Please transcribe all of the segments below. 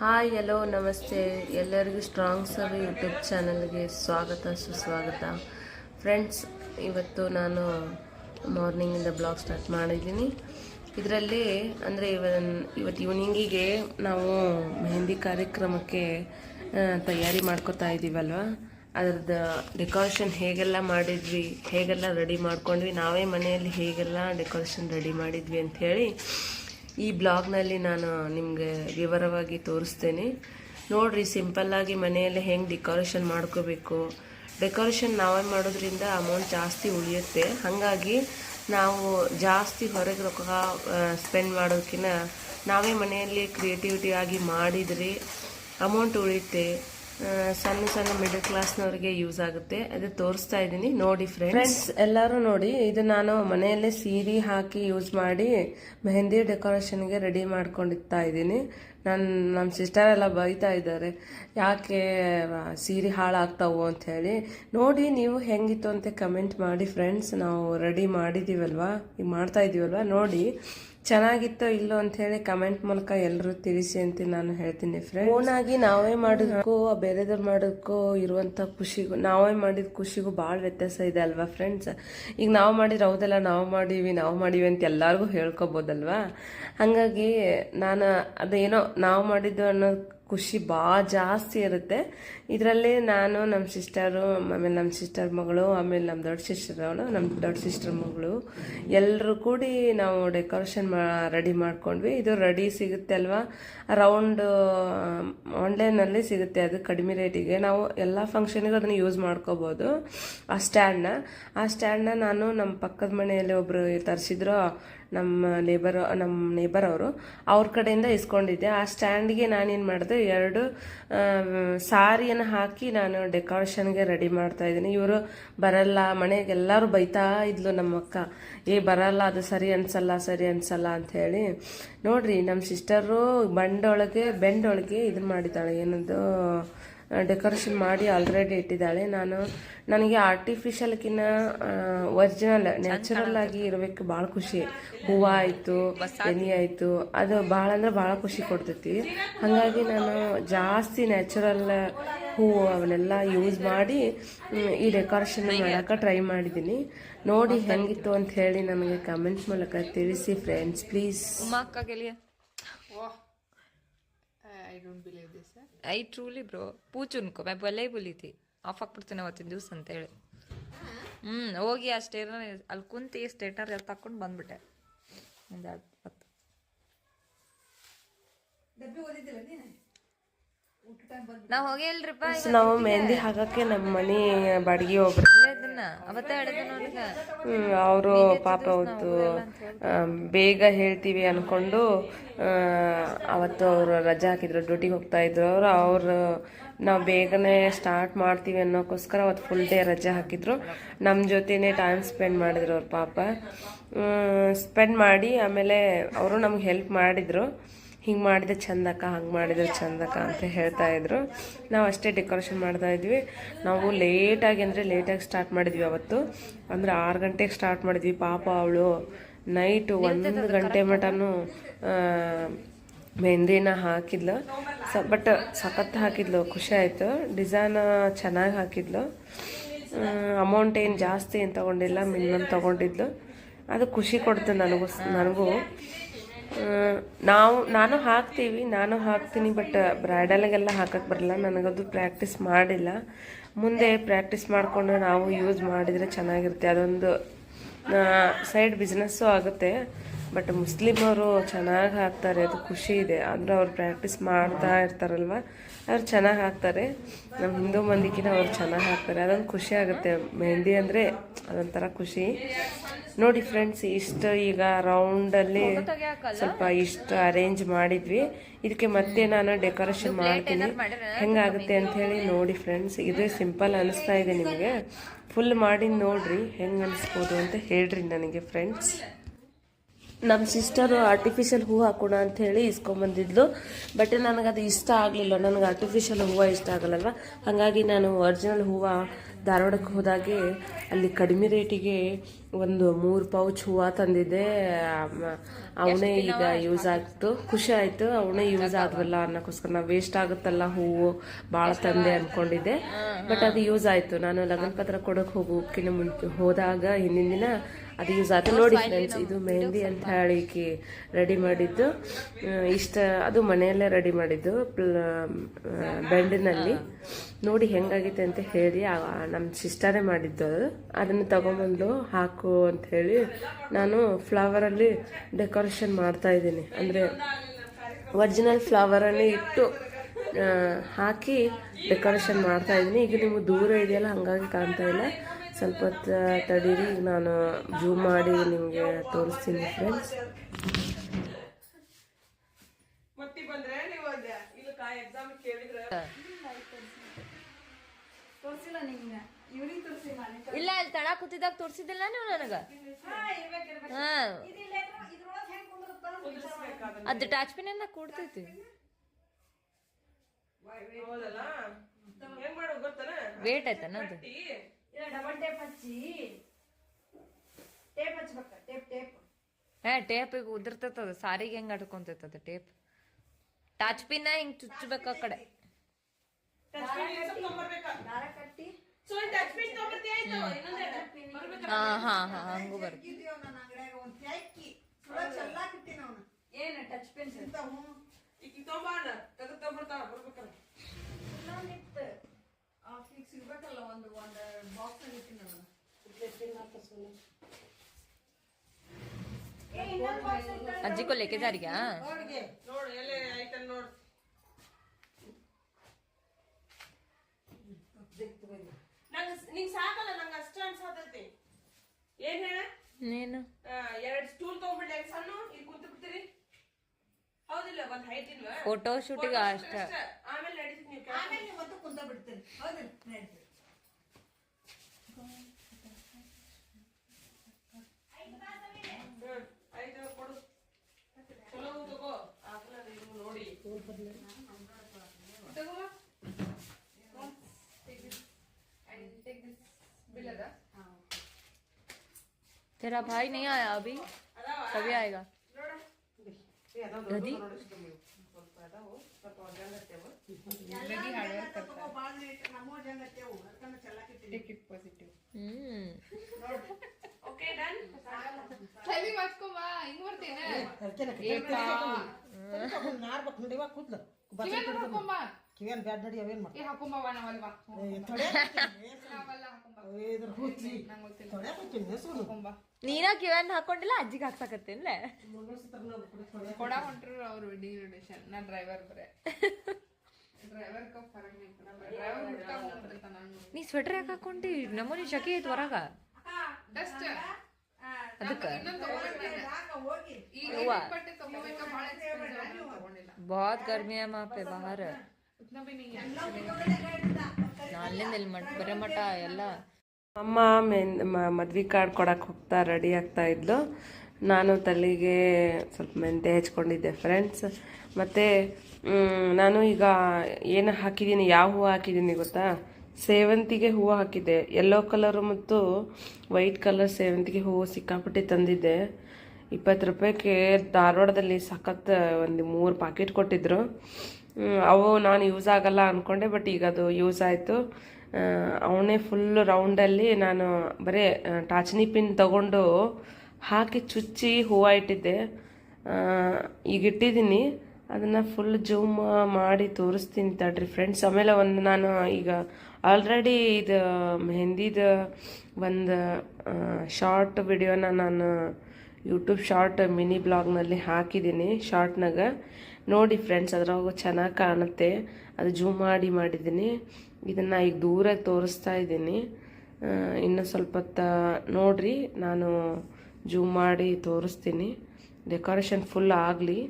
Hi ಎಲ್ಲೋ ನಮಸ್ತೆ ಎಲ್ಲರಿಗೂ strong sir YouTube ಚಾನಲ್ಗೆ ಸ್ವಾಗತ, ಸುಸ್ವಾಗತ. ಫ್ರೆಂಡ್ಸ್ ಇವತ್ತು ನಾನು ಮಾರ್ನಿಂಗಿಂದ ಬ್ಲಾಗ್ ಸ್ಟಾರ್ಟ್ ಮಾಡಿದ್ದೀನಿ. ಇದರಲ್ಲಿ ಅಂದರೆ ಇವ ಇವತ್ತು ಈವ್ನಿಂಗಿಗೆ ನಾವು ಮೆಹಂದಿ ಕಾರ್ಯಕ್ರಮಕ್ಕೆ ತಯಾರಿ ಮಾಡ್ಕೋತಾ ಇದ್ದೀವಲ್ವ ಅದ್ರದ್ದು ಡೆಕೋರೇಷನ್ ಹೇಗೆಲ್ಲ ಮಾಡಿದ್ವಿ, ಹೇಗೆಲ್ಲ ರೆಡಿ ಮಾಡ್ಕೊಂಡ್ವಿ, ನಾವೇ ಮನೆಯಲ್ಲಿ ಹೇಗೆಲ್ಲ ಡೆಕೋರೇಷನ್ ರೆಡಿ ಮಾಡಿದ್ವಿ ಅಂಥೇಳಿ ಈ ಬ್ಲಾಗ್ನಲ್ಲಿ ನಾನು ನಿಮಗೆ ವಿವರವಾಗಿ ತೋರಿಸ್ತೇನೆ. ನೋಡ್ರಿ ಸಿಂಪಲ್ಲಾಗಿ ಮನೆಯಲ್ಲಿ ಹೆಂಗೆ ಡೆಕೋರೇಷನ್ ಮಾಡ್ಕೋಬೇಕು. ಡೆಕೋರೇಷನ್ ನಾವೇ ಮಾಡೋದ್ರಿಂದ ಅಮೌಂಟ್ ಜಾಸ್ತಿ ಉಳಿಯುತ್ತೆ. ಹಾಗಾಗಿ ನಾವು ಜಾಸ್ತಿ ಹೊರಗೆ ರೊಕ್ಕ ಸ್ಪೆಂಡ್ ಮಾಡೋದಕ್ಕಿಂತ ನಾವೇ ಮನೆಯಲ್ಲಿ ಕ್ರಿಯೇಟಿವಿಟಿ ಆಗಿ ಮಾಡಿದರೆ ಅಮೌಂಟ್ ಉಳಿಯುತ್ತೆ. ಸಣ್ಣ ಸಣ್ಣ ಮಿಡಲ್ ಕ್ಲಾಸ್ನವ್ರಿಗೆ ಯೂಸ್ ಆಗುತ್ತೆ. ಅದು ತೋರಿಸ್ತಾ ಇದ್ದೀನಿ. ನೋಡಿ ಫ್ರೆಂಡ್ಸ್ ಎಲ್ಲರೂ ನೋಡಿ, ಇದು ನಾನು ಮನೆಯಲ್ಲೇ ಸೀರೆ ಹಾಕಿ ಯೂಸ್ ಮಾಡಿ ಮೆಹಂದಿ ಡೆಕೋರೇಷನ್ಗೆ ರೆಡಿ ಮಾಡ್ಕೊಂಡಿರ್ತಾ ಇದ್ದೀನಿ. ನನ್ನ ನಮ್ಮ ಸಿಸ್ಟರ್ ಎಲ್ಲ ಬೈತಾ ಇದ್ದಾರೆ. ಯಾಕೆ ಸೀರಿ ಹಾಳಾಗ್ತಾವು ಅಂತ ಹೇಳಿ. ನೋಡಿ, ನೀವು ಹೆಂಗಿತ್ತು ಅಂತ ಕಮೆಂಟ್ ಮಾಡಿ ಫ್ರೆಂಡ್ಸ್ ನಾವು ರೆಡಿ ಮಾಡಿದ್ದೀವಲ್ವಾ ಈಗ ಮಾಡ್ತಾ ಇದ್ದೀವಲ್ವಾ ನೋಡಿ. ಚೆನ್ನಾಗಿತ್ತೋ ಇಲ್ಲೋ ಅಂತ ಹೇಳಿ ಕಮೆಂಟ್ ಮೂಲಕ ಎಲ್ಲರೂ ತಿಳಿಸಿ ಅಂತ ನಾನು ಹೇಳ್ತೀನಿ ಫ್ರೆಂಡ್ ಓನಾಗಿ ನಾವೇ ಮಾಡೋದಕ್ಕೂ, ಬೇರೆದವ್ರು ಮಾಡೋದಕ್ಕೂ ಇರುವಂಥ ಖುಷಿಗೂ, ನಾವೇ ಮಾಡಿದ ಖುಷಿಗೂ ಭಾಳ ವ್ಯತ್ಯಾಸ ಇದೆ ಅಲ್ವಾ ಫ್ರೆಂಡ್ಸ್ ಈಗ ನಾವು ಮಾಡಿದ್ರೆ ಹೌದಲ್ಲ, ನಾವು ಮಾಡೀವಿ ನಾವು ಮಾಡೀವಿ ಅಂತ ಎಲ್ಲರಿಗೂ ಹೇಳ್ಕೊಬೋದಲ್ವಾ? ಹಾಗಾಗಿ ನಾನು ಅದೇನೋ ನಾವು ಮಾಡಿದ್ದು ಅನ್ನೋ ಖುಷಿ ಭಾಳ ಜಾಸ್ತಿ ಇರುತ್ತೆ. ಇದರಲ್ಲಿ ನಾನು ನಮ್ಮ ಸಿಸ್ಟರು ಆಮೇಲೆ ನಮ್ಮ ಸಿಸ್ಟರ್ ಮಗಳು, ಆಮೇಲೆ ನಮ್ಮ ದೊಡ್ಡ ಸಿಸ್ಟರ್ ಅವಳು ನಮ್ಮ ದೊಡ್ಡ ಸಿಸ್ಟರ್ ಮಗಳು ಎಲ್ಲರೂ ಕೂಡಿ ನಾವು ಡೆಕೋರೇಷನ್ ಮಾ ರೆಡಿ ಮಾಡ್ಕೊಂಡ್ವಿ. ಇದು ರೆಡಿ ಸಿಗುತ್ತೆ ಅಲ್ವಾ? ರೌಂಡ್ ಆನ್ಲೈನಲ್ಲಿ ಸಿಗುತ್ತೆ ಅದು ಕಡಿಮೆ ರೇಟಿಗೆ ನಾವು ಎಲ್ಲ ಫಂಕ್ಷನ್ಗೂ ಅದನ್ನು ಯೂಸ್ ಮಾಡ್ಕೋಬೋದು. ಆ ಸ್ಟ್ಯಾಂಡ್ನ ಆ ಸ್ಟ್ಯಾಂಡ್ನ ನಾನು ನಮ್ಮ ಪಕ್ಕದ ಮನೆಯಲ್ಲಿ ಒಬ್ಬರು ತರಿಸಿದ್ರು. ನಮ್ಮ ನೇಬರ್ ನಮ್ಮ ನೇಬರ್ ಅವರು ಅವ್ರ ಕಡೆಯಿಂದ ಇಸ್ಕೊಂಡಿದ್ದೆ. ಆ ಸ್ಟ್ಯಾಂಡ್ಗೆ ನಾನೇನು ಮಾಡಿದೆ, ಎರಡು ಸಾರಿಯನ್ನು ಹಾಕಿ ನಾನು ಡೆಕೋರೇಷನ್ಗೆ ರೆಡಿ ಮಾಡ್ತಾ ಇದ್ದೀನಿ. ಇವರು ಬರಲ್ಲ, ಮನೆಗೆ ಎಲ್ಲರೂ ಬೈತಾ ಇದ್ಲು ನಮ್ಮ ಅಕ್ಕ. ಏ, ಬರಲ್ಲ, ಅದು ಸರಿ ಅನ್ಸಲ್ಲ ಸರಿ ಅನ್ಸಲ್ಲ ಅಂತ ಹೇಳಿ ನೋಡ್ರಿ ನಮ್ಮ ಸಿಸ್ಟರು ಬಂಡೊಳಗೆ, ಬೆಂಡೊಳಗೆ ಇದನ್ನ ಮಾಡಿದ್ದಾಳೆ. ಏನದು? ಡೆಕೋರೇಷನ್ ಮಾಡಿ ಆಲ್ರೆಡಿ ಇಟ್ಟಿದ್ದಾಳೆ. ನಾನು ನನಗೆ ಆರ್ಟಿಫಿಷಿಯಲ್ಕಿನ್ನ ಒರಿಜಿನಲ್ ನ್ಯಾಚುರಲ್ ಆಗಿ ಇರಬೇಕು ಭಾಳ ಖುಷಿ. ಹೂವು ಆಯಿತು ಎನಿ ಆಯಿತು ಅದು ಭಾಳ ಅಂದ್ರೆ ಭಾಳ ಖುಷಿ ಕೊಡ್ತೈತಿ. ಹಾಗಾಗಿ ನಾನು ಜಾಸ್ತಿ ನ್ಯಾಚುರಲ್ ಹೂವು ಅವನ್ನೆಲ್ಲ ಯೂಸ್ ಮಾಡಿ ಈ ಡೆಕೋರೇಷನ್ ಮಾಡೋಕೆ ಟ್ರೈ ಮಾಡಿದ್ದೀನಿ. ನೋಡಿ ಹೆಂಗಿತ್ತು ಅಂತ ಹೇಳಿ ನನಗೆ ಕಮೆಂಟ್ಸ್ ಮೂಲಕ ತಿಳಿಸಿ friends please I truly bro ಪೂಚು ಉನ್ಕೋ ಮೈ ಬಲೇ ಬುಲಿತಿ. ಆಫ್ ಹಾಕ್ಬಿಡ್ತೀನಿ ಅವತ್ತಿನ ದಿವಸ ಅಂತ ಹೇಳಿ ಹ್ಮ್ ಹೋಗಿ ಆ ಸ್ಟೇಟರ್ ಅಲ್ಲಿ ಕುಂತಿ ಸ್ಟೇಟರ್ ಎಲ್ಲ ತಕೊಂಡು ಬಂದ್ಬಿಟ್ಟೆ. ಒಂದು ಹತ್ತು. ಇಲ್ರಿಪ್ಪ ನಾವು ಮೆಹಂದಿ ಹಾಕಕ್ಕೆ ನಮ್ಮ ಮನೆ ಬಾಡಿಗೆ ಒಬ್ರು ಅವರು ಪಾಪ ಅವತ್ತು ಬೇಗ ಹೇಳ್ತೀವಿ ಅನ್ಕೊಂಡು ಅವತ್ತು ಅವರು ರಜೆ ಹಾಕಿದ್ರು ಡ್ಯೂಟಿಗೆ ಹೋಗ್ತಾ ಇದ್ರು. ಅವರು ಅವರು ನಾವು ಬೇಗನೆ ಸ್ಟಾರ್ಟ್ ಮಾಡ್ತೀವಿ ಅನ್ನೋಕ್ಕೋಸ್ಕರ ಅವತ್ತು ಫುಲ್ ಡೇ ರಜೆ ಹಾಕಿದ್ರು. ನಮ್ಮ ಜೊತೆನೇ ಟೈಮ್ ಸ್ಪೆಂಡ್ ಮಾಡಿದ್ರು ಅವ್ರ ಪಾಪ. ಸ್ಪೆಂಡ್ ಮಾಡಿ ಆಮೇಲೆ ಅವರು ನಮ್ಗೆ ಹೆಲ್ಪ್ ಮಾಡಿದ್ರು. ಹಿಂಗೆ ಮಾಡಿದ್ರೆ ಚಂದಕ್ಕ ಹಂಗೆ ಮಾಡಿದ್ರೆ ಚಂದಕ್ಕ ಅಂತ ಹೇಳ್ತಾ ಇದ್ರು. ನಾವು ಅಷ್ಟೇ ಡೆಕೋರೇಷನ್ ಮಾಡ್ತಾ ಇದ್ವಿ. ನಾವು ಲೇಟಾಗಿ ಅಂದರೆ ಲೇಟಾಗಿ ಸ್ಟಾರ್ಟ್ ಮಾಡಿದ್ವಿ ಅವತ್ತು. ಅಂದರೆ ಆರು ಗಂಟೆಗೆ ಸ್ಟಾರ್ಟ್ ಮಾಡಿದ್ವಿ. ಪಾಪ ಅವಳು ನೈಟು ಒಂದು ಗಂಟೆ ಮಟನೂ ಮೆಹಂದಿನ ಹಾಕಿದ್ಲು. ಸ ಬಟ್ ಸಖತ್ ಹಾಕಿದ್ಲು ಖುಷಿ ಆಯಿತು. ಡಿಸೈನ್ ಚೆನ್ನಾಗಿ ಹಾಕಿದ್ಲು. ಅಮೌಂಟ್ ಏನು ಜಾಸ್ತಿ ಏನು ತೊಗೊಂಡಿಲ್ಲ ಮಿನಿಮಮ್ ತೊಗೊಂಡಿದ್ಲು. ಅದು ಖುಷಿ ಕೊಡ್ತು ನನಗೂ ನನಗೂ. ನಾವು, ನಾನು ಹಾಕ್ತೀವಿ, ನಾನು ಹಾಕ್ತೀನಿ ಬಟ್ ಬ್ರೈಡಲ್ಗೆಲ್ಲ ಹಾಕಕ್ಕೆ ಬರಲ್ಲ. ನನಗದು ಪ್ರಾಕ್ಟೀಸ್ ಮಾಡಿಲ್ಲ. ಮುಂದೆ ಪ್ರಾಕ್ಟೀಸ್ ಮಾಡಿಕೊಂಡು ನಾವು ಯೂಸ್ ಮಾಡಿದರೆ ಚೆನ್ನಾಗಿರುತ್ತೆ. ಅದೊಂದು ಸೈಡ್ ಬಿಸ್ನೆಸ್ಸು ಆಗುತ್ತೆ. ಬಟ್ ಮುಸ್ಲಿಮವರು ಚೆನ್ನಾಗಿ ಹಾಕ್ತಾರೆ. ಅದು ಖುಷಿ ಇದೆ. ಅಂದರೆ ಅವ್ರು ಪ್ರಾಕ್ಟೀಸ್ ಮಾಡ್ತಾ ಇರ್ತಾರಲ್ವ? ಅವ್ರು ಚೆನ್ನಾಗಿ ಹಾಕ್ತಾರೆ. ನಮ್ಮ ಹಿಂದೂ ಮಂದಿಗಿನ ಅವ್ರು ಚೆನ್ನಾಗಿ ಹಾಕ್ತಾರೆ. ಅದೊಂದು ಖುಷಿ ಆಗುತ್ತೆ. ಮೆಹಂದಿ ಅಂದರೆ ಅದೊಂಥರ ಖುಷಿ. ನೋಡಿ ಫ್ರೆಂಡ್ಸ್ ಇಷ್ಟು ಈಗ ರೌಂಡಲ್ಲಿ ಸ್ವಲ್ಪ ಇಷ್ಟು ಅರೇಂಜ್ ಮಾಡಿದ್ವಿ. ಇದಕ್ಕೆ ಮತ್ತೆ ನಾನು ಡೆಕೋರೇಷನ್ ಮಾಡ್ತೀನಿ. ಹೆಂಗಾಗುತ್ತೆ ಅಂತ ಹೇಳಿ ನೋಡಿ ಫ್ರೆಂಡ್ಸ್ ಇದು ಸಿಂಪಲ್ ಅನಿಸ್ತಾ ಇದೆ ನಿಮಗೆ. ಫುಲ್ ಮಾಡಿ ನೋಡ್ರಿ ಹೆಂಗೆ ಅನಿಸ್ಬೋದು ಅಂತ ಹೇಳ್ರಿ ನನಗೆ ಫ್ರೆಂಡ್ಸ್ ನಮ್ಮ ಸಿಸ್ಟರು ಆರ್ಟಿಫಿಷಿಯಲ್ ಹೂವು ಹಾಕೋಣ ಅಂತ ಹೇಳಿ ಇಸ್ಕೊಂಬಂದಿದ್ಲು. ಬಟ್ ನನಗೆ ಅದು ಇಷ್ಟ ಆಗಲಿಲ್ಲ. ನನಗೆ ಆರ್ಟಿಫಿಷಿಯಲ್ ಹೂವು ಇಷ್ಟ ಆಗಲ್ಲಲ್ವ? ಹಾಗಾಗಿ ನಾನು ಒರಿಜಿನಲ್ ಹೂವು ಧಾರವಾಡಕ್ಕೆ ಹೋದಾಗೆ ಅಲ್ಲಿ ಕಡಿಮೆ ರೇಟಿಗೆ ಒಂದು ಮೂರು ಪೌಚ್ ಹೂವು ತಂದಿದ್ದೆ. ಅವನೇ ಈಗ ಯೂಸ್ ಆಯಿತು ಖುಷಿ ಆಯಿತು. ಅವನೇ ಯೂಸ್ ಆದ್ವಲ್ಲ ಅನ್ನೋಕ್ಕೋಸ್ಕರ ನಾವು ವೇಸ್ಟ್ ಆಗುತ್ತಲ್ಲ ಹೂವು? ಭಾಳ ತಂದೆ ಅಂದ್ಕೊಂಡಿದ್ದೆ ಬಟ್ ಅದು ಯೂಸ್ ಆಯಿತು. ನಾನು ಲಗ್ನ ಪತ್ರ ಕೊಡೋಕ್ಕೆ ಹೋಗೋಕ್ಕಿಂತ ಮುಂಚೆ ಹೋದಾಗ ಹಿಂದಿನ ದಿನ ಅದು ಯೂಸ್ ಆಯ್ತು. ನೋಡಿ ಫ್ರೆಂಡ್ಸ್ ಇದು ಮೆಹಂದಿ ಅಂತ ಹೇಳಿ ರೆಡಿ ಮಾಡಿದ್ದು. ಇಷ್ಟ ಅದು ಮನೆಯಲ್ಲೇ ರೆಡಿ ಮಾಡಿದ್ದು. ಬೆಂಡಿನಲ್ಲಿ. ನೋಡಿ ಹೆಂಗಾಗೈತೆ ಅಂತ ಹೇಳಿ ನಮ್ಮ ಸಿಸ್ಟರೇ ಮಾಡಿದ್ದು ಅದು. ಅದನ್ನು ತಗೊಂಬಂದು ಹಾಕು ಅಂತ ಹೇಳಿ ನಾನು ಫ್ಲವರಲ್ಲಿ ಡೆಕೋರೇಷನ್ ಮಾಡ್ತಾ ಇದ್ದೀನಿ. ಅಂದರೆ ಒರಿಜಿನಲ್ ಫ್ಲವರನ್ನೇ ಇಟ್ಟು ಹಾಕಿ ಡೆಕೋರೇಷನ್ ಮಾಡ್ತಾ ಇದ್ದೀನಿ. ಈಗ ನಿಮ್ಗೆ ದೂರ ಇದೆಯಲ್ಲ ಹಂಗಾಗಿ ಕಾಣ್ತಾ ಇಲ್ಲ. ಸ್ವಲ್ಪ ಹೊತ್ತು ತಡೀರಿ ಈಗ ನಾನು ಜೂಮ್ ಮಾಡಿ ನಿಮಗೆ ತೋರಿಸ್ತೀನಿ ಫ್ರೆಂಡ್ಸ್ ಇಲ್ಲ ಇಲ್ಲಿ ತಳ ಕೂತಿದ್ದಾಗ ತೋರಿಸಿದಿಲ್ಲ ನೀವು ನನಗ? ಹಾ ಅದು ಟಚ್ ಪಿನ್ ಎಲ್ಲ ಕೂಡ್ತೈತಿ ವೇಟ್ ಆಯ್ತಾನ ಅದು? ಹಾ ಟೇಪ್ ಈಗ ಉದಿರ್ತದ ಸಾರಿಗೆ ಹೆಂಗ್ ಅಡ್ಕೊಂತೈತದ ಟೇಪ್ ಟಚ್ ಪಿನ್ ಹಿಂಗ್ ಚುಚ್ಚಬೇಕು ಆ ಕಡೆ. ಹಾ ಹಾ ಹಾ ಹಂಗೂ ಬರುತ್ತೆ. ಅಜ್ಜಿ को लेके जा रही क्या ನಿಂಗೆ ಸಾಕಲ್ಲ ನಂಗೆ ಅಷ್ಟ ಅನ್ಸಾತೈತಿ ಏನ್ ಹೇಳ ನೀನು ಎರಡ್ ಸ್ಟೂಲ್ ತಗೊಂಡ್ಬಿಡ್ಲಿ ಹೆಂಗ್ ಸಣ್ಣ ಇಲ್ಲಿ ಕುಂತು ಬಿಡ್ತೀರಿ ಹೌದಿಲ್ಲ ಒಂದ್ ಹೈಟ್ ಇಲ್ವಾ ಫೋಟೋ ಶೂಟಿಗೆ ಅಷ್ಟ ಆಮೇಲೆ ನಡೀತೈತಿ ನೀವು ಹ್ಮ್ तेरा भाई नहीं आया अभी कभी आएगा गधी ticket positive hmm okay done ತಲೆ ಮಾಡ್ಕೊಂಬ ಹಿಂಗ್ ಬರ್ತೀನಿ ಕಿವೇನ್ ಹಾಕೊಂಬ ಕಿವೇನ್ ಬ್ಯಾಡ್ ನಡಿ ಅವೇನ್ ಏ ಹಾಕೊಂಬವ ನಾವಲ್ವಾ ನಾವಲ್ಲ ಹಾಕೊಂಬ ನಂಗ್ ಗೊತ್ತಿಲ್ಲ ಹಾಕೊಂಬ ನೀನ ಕಿವನ್ ಹಾಕೊಂಡಿಲ್ಲ ಅಜ್ಜಿಗೆ ಹಾಕ್ಸಕತ್ತೇನ್ಲೆ ಕೊಡ ಹೊಂಟ್ರು ಅವ್ರು ವೆಡ್ಡಿಂಗ್ ಇನ್ವಿಟೇಷನ್ ನಾ ಡ್ರೈವರ್ ಬರೇ ಡ್ರೈವರ್ ಕ ಫರಕ್ ಡ್ರೈವರ್ ಹುಡ್ಕ ಹೋಗ್ಬಿಡ್ತಾನ ನಾನು ನೀ ಸ್ವೆಟರ್ ಯಾಕೆ ಹಾಕೊಂಡಿ ನಮ್ಮನಿ ಶಕೆ ಐತ್ ಹೊರಗ ಡಸ್ಟ್ ಅದಕ್ಕ ಇನ್ನೊಂದು ತಗೊಳಕ್ ಈಗ ಬಟ್ಟೆ ತಗೋಬೇಕ ಭಾಳ ಎಕ್ಸ್ಪೆನ್ಸಿವ್ ತಗೊಂಡಿಲ್ಲ बहुत गर्मी है वहाँ पे बाहर ಉತ್ನ ಬಿ ನೀ ಎಲ್ಲ ಅಮ್ಮ ಮೆನ್ ಮದ್ವೆ ಕಾರ್ಡ್ ಕೊಡಕ್ಕೆ ಹೋಗ್ತಾ ರೆಡಿ ಆಗ್ತಾ ಇದ್ಲು. ನಾನು ತಲೆಗೆ ಸ್ವಲ್ಪ ಮೆಂತೆ ಹಚ್ಕೊಂಡಿದ್ದೆ ಫ್ರೆಂಡ್ಸ್ ಮತ್ತು ನಾನು ಈಗ ಏನು ಹಾಕಿದ್ದೀನಿ ಯಾವ ಹೂವು ಹಾಕಿದ್ದೀನಿ ಗೊತ್ತಾ? ಸೇವಂತಿಗೆ ಹೂವು ಹಾಕಿದ್ದೆ. ಯೆಲ್ಲೋ ಕಲರು ಮತ್ತು ವೈಟ್ ಕಲರ್ ಸೇವಂತಿಗೆ ಹೂವು ಸಿಕ್ಕಾಪಟ್ಟೆ ತಂದಿದ್ದೆ. ಇಪ್ಪತ್ತು ರೂಪಾಯಿಗೆ ಧಾರವಾಡದಲ್ಲಿ ಸಖತ್ ಒಂದು ಮೂರು ಪಾಕೆಟ್ ಕೊಟ್ಟಿದ್ದರು ಅವು ನಾನು ಯೂಸ್ ಆಗಲ್ಲ ಅಂದ್ಕೊಂಡೆ ಬಟ್ ಈಗ ಅದು ಯೂಸ್ ಆಯಿತು. ಅವನೇ ಫುಲ್ ರೌಂಡಲ್ಲಿ ನಾನು ಬರೀ ಟಾಚನಿ ಪಿನ್ ತಗೊಂಡು ಹಾಕಿ ಚುಚ್ಚಿ ಹೂವು ಇಟ್ಟಿದ್ದೆ. ಈಗ ಇಟ್ಟಿದ್ದೀನಿ. ಅದನ್ನು ಫುಲ್ ಜೂಮ್ ಮಾಡಿ ತೋರಿಸ್ತೀನಿ ತಡ್ರಿ ಫ್ರೆಂಡ್ಸ್ ಆಮೇಲೆ ಒಂದು ನಾನು ಈಗ ಆಲ್ರೆಡಿ ಇದು, ಮೆಹಂದಿದು ಒಂದು ಶಾರ್ಟ್ ವಿಡಿಯೋನ ನಾನು ಯೂಟ್ಯೂಬ್ ಶಾರ್ಟ್ ಮಿನಿ ಬ್ಲಾಗ್ನಲ್ಲಿ ಹಾಕಿದ್ದೀನಿ. ಶಾರ್ಟ್ನಾಗ ನೋಡಿ ಫ್ರೆಂಡ್ಸ್, ಅದ್ರಾಗ ಚೆನ್ನಾಗಿ ಕಾಣುತ್ತೆ. ಅದು ಜೂಮ್ ಮಾಡಿ ಮಾಡಿದ್ದೀನಿ. ಇದನ್ನು ಈಗ ದೂರ ತೋರಿಸ್ತಾ ಇದ್ದೀನಿ. ಇನ್ನೂ ಸ್ವಲ್ಪ ಹೊತ್ತು ನೋಡ್ರಿ, ನಾನು ಜೂಮ್ ಮಾಡಿ ತೋರಿಸ್ತೀನಿ. ಡೆಕೋರೇಷನ್ ಫುಲ್ ಆಗಲಿ.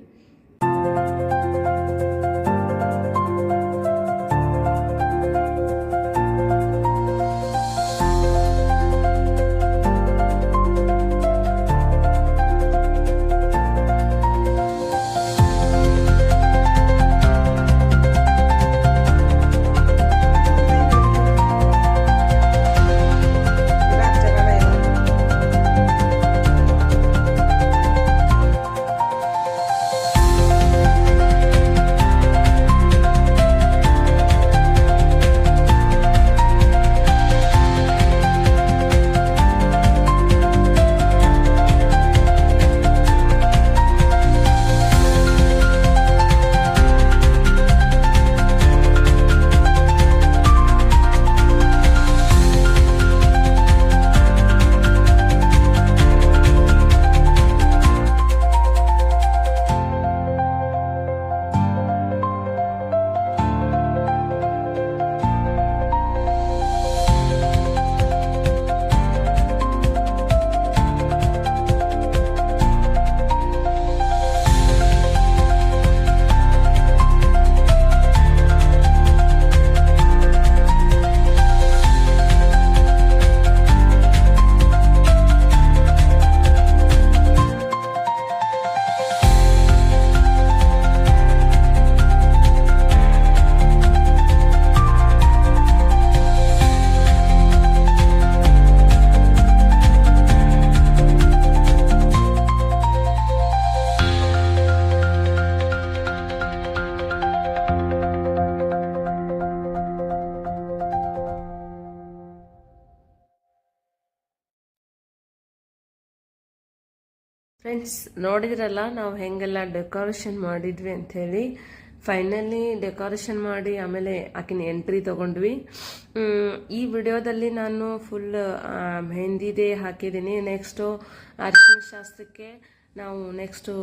ಫ್ರೆಂಡ್ಸ್ ನೋಡಿದ್ರಲ್ಲ, ನಾವು ಹೆಂಗೆಲ್ಲ ಡೆಕೋರೇಷನ್ ಮಾಡಿದ್ವಿ ಅಂಥೇಳಿ. ಫೈನಲಿ ಡೆಕೋರೇಷನ್ ಮಾಡಿ ಆಮೇಲೆ ಆಕಿನ ಎಂಟ್ರಿ ತಗೊಂಡ್ವಿ. ಈ ವಿಡಿಯೋದಲ್ಲಿ ನಾನು ಫುಲ್ ಮೆಹಂದಿದೆ ಹಾಕಿದ್ದೀನಿ. ನೆಕ್ಸ್ಟು ಅರಿಶಿನ ಶಾಸ್ತ್ರಕ್ಕೆ ನಾವು ನೆಕ್ಸ್ಟು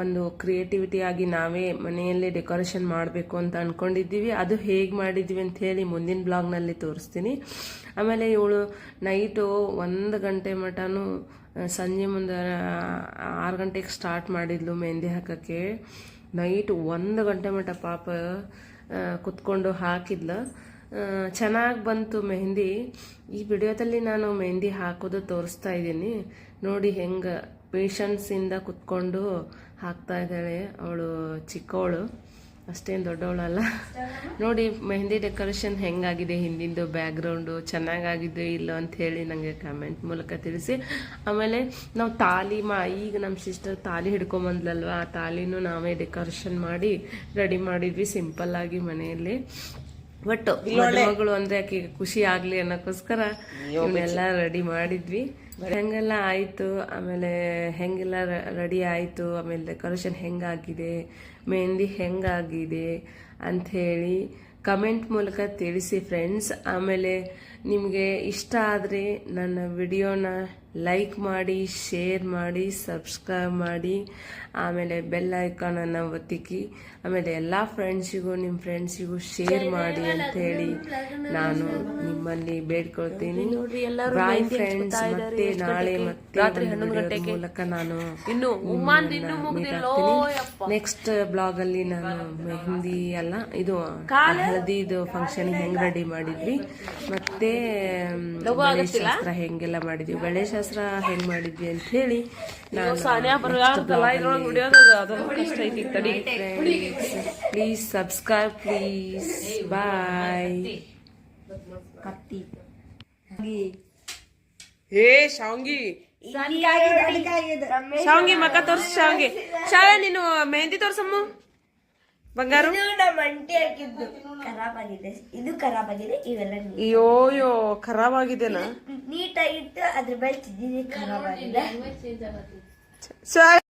ಒಂದು ಕ್ರಿಯೇಟಿವಿಟಿ ಆಗಿ ನಾವೇ ಮನೆಯಲ್ಲೇ ಡೆಕೋರೇಷನ್ ಮಾಡಬೇಕು ಅಂತ ಅಂದ್ಕೊಂಡಿದ್ದೀವಿ ಅದು ಹೇಗೆ ಮಾಡಿದ್ವಿ ಅಂತ ಹೇಳಿ ಮುಂದಿನ ಬ್ಲಾಗ್ನಲ್ಲಿ ತೋರಿಸ್ತೀನಿ. ಆಮೇಲೆ ಇವಳು ನೈಟು ಒಂದು ಗಂಟೆ ಮಟನೂ ಸಂಜೆ ಮುಂದೆ ಆರು ಗಂಟೆಗೆ ಸ್ಟಾರ್ಟ್ ಮಾಡಿದ್ಲು ಮೆಹಂದಿ ಹಾಕೋಕ್ಕೆ. ನೈಟ್ ಒಂದು ಗಂಟೆ ಮಟ ಪಾಪ ಕುತ್ಕೊಂಡು ಹಾಕಿದ್ಲು. ಚೆನ್ನಾಗಿ ಬಂತು ಮೆಹಂದಿ. ಈ ವಿಡಿಯೋದಲ್ಲಿ ನಾನು ಮೆಹಂದಿ ಹಾಕೋದು ತೋರಿಸ್ತಾ ಇದ್ದೀನಿ. ನೋಡಿ ಹೆಂಗೆ ಪೇಷನ್ಸಿಂದ ಕುತ್ಕೊಂಡು ಹಾಕ್ತಾ ಇದ್ದಾಳೆ. ಅವಳು ಚಿಕ್ಕವಳು ಅಷ್ಟೇನು ದೊಡ್ಡವಳಲ್ಲ. ನೋಡಿ ಮೆಹಂದಿ ಡೆಕೋರೇಷನ್ ಹೆಂಗಾಗಿದೆ? ಹಿಂದಿಂದು ಬ್ಯಾಕ್ಗ್ರೌಂಡು ಚೆನ್ನಾಗಾಗಿದೆ ಇಲ್ಲ ಅಂತ ಹೇಳಿ ನನಗೆ ಕಮೆಂಟ್ ಮೂಲಕ ತಿಳಿಸಿ. ಆಮೇಲೆ ನಾವು ತಾಲಿ ಮಾ ಈಗ ನಮ್ಮ ಸಿಸ್ಟರ್ ತಾಲಿ ಹಿಡ್ಕೊಂಬಂದ್ಲಲ್ವ? ಆ ತಾಲಿನೂ ನಾವೇ ಡೆಕೋರೇಷನ್ ಮಾಡಿ ರೆಡಿ ಮಾಡಿದ್ವಿ ಸಿಂಪಲ್ ಆಗಿ ಮನೆಯಲ್ಲಿ. ಬಟ್ ಮಗಳು ಅಂದರೆ ಆಕೆಗೆ ಖುಷಿ ಆಗಲಿ ಅನ್ನೋಕ್ಕೋಸ್ಕರ ಇವನ್ನೆಲ್ಲ ರೆಡಿ ಮಾಡಿದ್ವಿ. ಹೆಂಗೆಲ್ಲ ಆಯಿತು, ಆಮೇಲೆ ಹೆಂಗೆಲ್ಲ ರೆಡಿ ಆಯಿತು, ಆಮೇಲೆ ಡೆಕೋರೇಷನ್ ಹೆಂಗಾಗಿದೆ ಮೆಹಂದಿ ಹೆಂಗಾಗಿದೆ ಅಂಥೇಳಿ ಕಮೆಂಟ್ ಮೂಲಕ ತಿಳಿಸಿ ಫ್ರೆಂಡ್ಸ್ ಆಮೇಲೆ ನಿಮಗೆ ಇಷ್ಟ ಆದರೆ ನನ್ನ ವಿಡಿಯೋನ ಲೈಕ್ ಮಾಡಿ ಶೇರ್ ಮಾಡಿ ಸಬ್ಸ್ಕ್ರೈಬ್ ಮಾಡಿ. ಆಮೇಲೆ ಬೆಲ್ ಐಕಾನನ್ನು ಒತ್ತಿಕ್ಕಿ. ಆಮೇಲೆ ಎಲ್ಲ ಫ್ರೆಂಡ್ಸಿಗೂ ನಿಮ್ಮ ಫ್ರೆಂಡ್ಸಿಗೂ ಶೇರ್ ಮಾಡಿ ಅಂತ ಹೇಳಿ ನಾನು ನಿಮ್ಮಲ್ಲಿ ಬೇಡ್ಕೊಳ್ತೀನಿ. ಬಾಯ್ ಫ್ರೆಂಡ್ಸ್ ಮತ್ತೆ ನಾಳೆ ಮತ್ತೆ ಮೂಲಕ ನಾನು ಇನ್ನು ನೆಕ್ಸ್ಟ್ ಬ್ಲಾಗ್ ಅಲ್ಲಿ ನಾನು ಮೆಹಂದಿ ಅಲ್ಲ ಇದು ಹಳದಿದು ಫಂಕ್ಷನ್ ಹೆಂಗ್ ರೆಡಿ ಮಾಡಿದ್ವಿ. ಮತ್ತೆ ಬಳೆ ಶಾಸ್ತ್ರ ಹೆಂಗೆಲ್ಲ ಮಾಡಿದ್ವಿ. ಬಳೆ ಶಾಸ್ತ್ರ ಹೆಂಗ್ ಮಾಡಿದ್ವಿ ಅಂತ ಹೇಳಿ ಪ್ಲೀಸ್ ಸಬ್ಸ್ಕ್ರೈಬ್ ಪ್ಲೀಸ್ ಬಾಯ್ ಏ ಶಾವಂಗಿ. ಶಾವಂಗಿ ಮಕ್ಕ ತೋರ್ಸು ಶಾವಂಗಿ. ಶಾಲೆ ನೀನು ಮೆಹಂದಿ ತೋರ್ಸಮ್ಮ. ಬಂಗಾರು? ಇದು ನಮ್ಮ ಅಂಟಿ ಹಾಕಿದ್ದು. ಖರಾಬ್ ಆಗಿದೆ ಇದು ಖರಾಬ್ ಆಗಿದೆ ಇವೆಲ್ಲ ಅಯ್ಯೋ ಯೋ ಖರಾಬ್ ಆಗಿದೆನಾ ನೀಟಾಗಿತ್ತು ಅದ್ರ ಮೇಲೆ ಖರಾಬ್ ಆಗಿದೆ ಶಾಲೆ